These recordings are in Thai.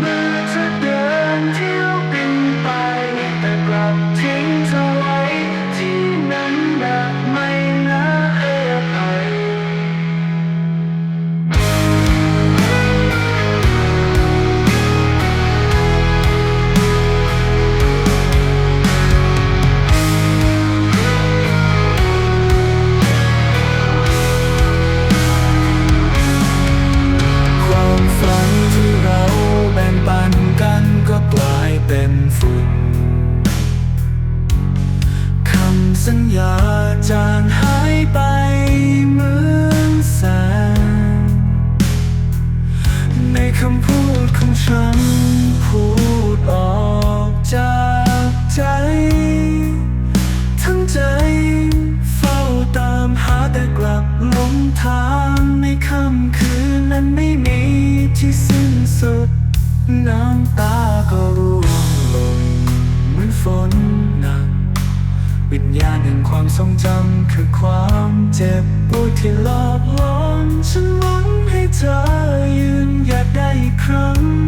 music สัญญาจางหายไปเหมือนแสง ในคำพูดของฉัน พูดออกจากใจ ทั้งใจเฝ้าตามหาแต่กลับหลงทางในค่ำคืนนั้นไม่มีที่สิ้นสุดน้ำตา ความทรงจำคือความเจ็บปวดที่หลอกหลอนฉันหวังให้เธอยืนหยัดได้อีกครั้ง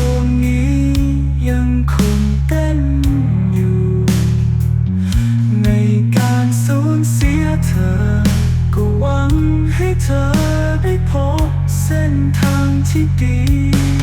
心底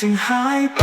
จึงหายไป